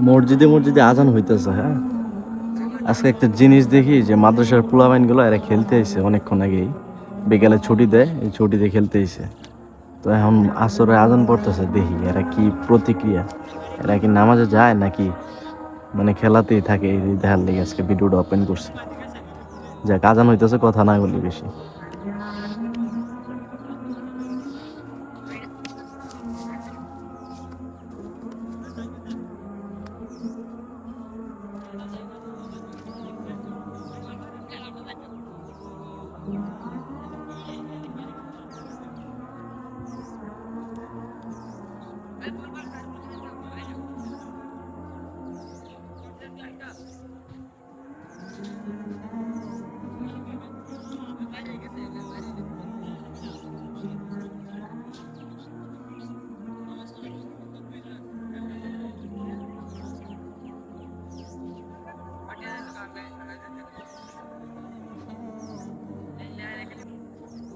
মসজিদে মসজিদে আজান হইতেছে হ্যাঁ? আজকে একটা জিনিস দেখি যে মাদ্রাসার পোলাবাইনগুলো এরা খেলতে আইছে অনেকক্ষণ আগেই। বিকালে ছুটি দেয়, এই ছুটিতে খেলতে আইছে। তো এখন আসরে আজান পড়তেছে, দেখি এরা কি প্রতিক্রিয়া। এরা কি নামাজে যায় নাকি মানে খেলাতেই থাকে, এই দেখার লেগে আজকে ভিডিওটা ওপেন করছে। যাক, আজান হইতেছে, কথা না বলি বেশি।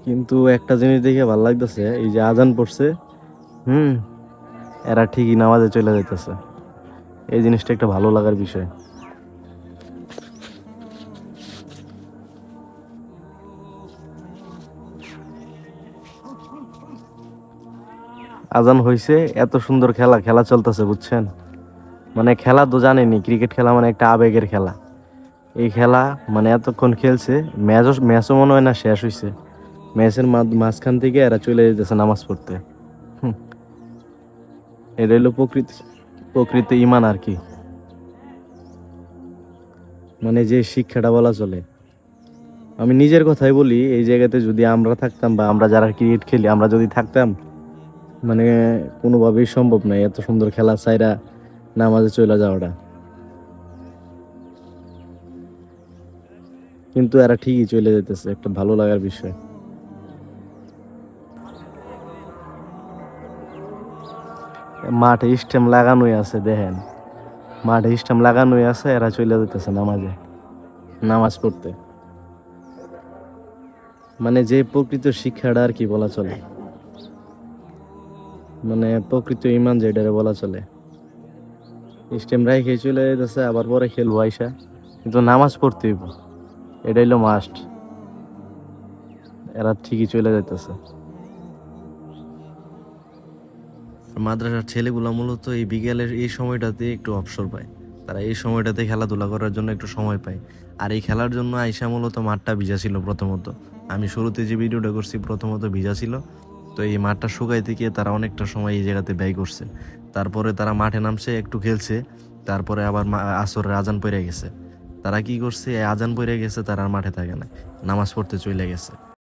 কিন্তু একটা জিনিস দেখে ভালো লাগতেছে, এই যে আজান পড়ছে, হুম, এরা ঠিকই নামাজে চলে যাইতেছে। এই জিনিসটা একটা ভালো লাগার বিষয়। আজান হইছে, এত সুন্দর খেলা খেলা চলতেছে, বুঝছেন? মানে খেলা তো জানেনি ক্রিকেট খেলা মানে একটা আবেগের খেলা। এই খেলা মানে এতক্ষণ খেলছে, ম্যাচও ম্যাচও মনে হয় না শেষ হইছে। ম্যাচের মাঝখান থেকে এরা চলে যেতেছে নামাজ পড়তে। এটা হলো প্রকৃতি প্রকৃতি ইমান আর কি। মানে যে শিক্ষাটা বলা চলে। আমি নিজের কথাই বলি, এই জায়গাতে যদি আমরা থাকতাম বা আমরা যারা ক্রিকেট খেলি, আমরা যদি থাকতাম মানে কোনোভাবেই সম্ভব নয় এত সুন্দর খেলা চাইরা নামাজে চলে যাওয়াটা। কিন্তু এরা ঠিকই চলে যেতেছে একটা ভালো লাগার বিষয়। মাঠে স্টেম লাগানোই আছে, দেখেন। মাঠে স্টেম লাগানোই আছে, এরা চলে যেতেছে নামাজে। নামাজ পড়তে। মানে যে প্রকৃত শিক্ষাটা আর কি বলা চলে। মানে প্রকৃত ইমান যেটারে বলা চলে। স্টেম রাইখে চলে যেতেছে আবার পরে খেলব আইসা। কিন্তু নামাজ পড়তে হইব। এটা হইল মাস্ট এরা ঠিকই চলে যাইতেছে। মাদ্রাসার ছেলেগুলো মূলত এই বিকেলের এই সময়টাতে একটু অবসর পায়। তারা এই সময়টাতে খেলাধুলা করার জন্য একটু সময় পায়। আর এই খেলার জন্য আইসা মূলত মাঠটা ভিজা ছিল প্রথমত। আমি শুরুতে যে ভিডিওটা করছি প্রথমত ভিজা ছিল। তো এই মাঠটা শুকাইতে গিয়ে তারা অনেকটা সময় এই জায়গাতে ব্যয় করছে। তারপরে তারা মাঠে নামছে, একটু খেলছে। তারপরে আবার আসরের আজান পড়ে গেছে। তারা কি করছে? আজান পড়ে গেছে, তারা আর মাঠে থাকে না। নামাজ পড়তে চলে গেছে।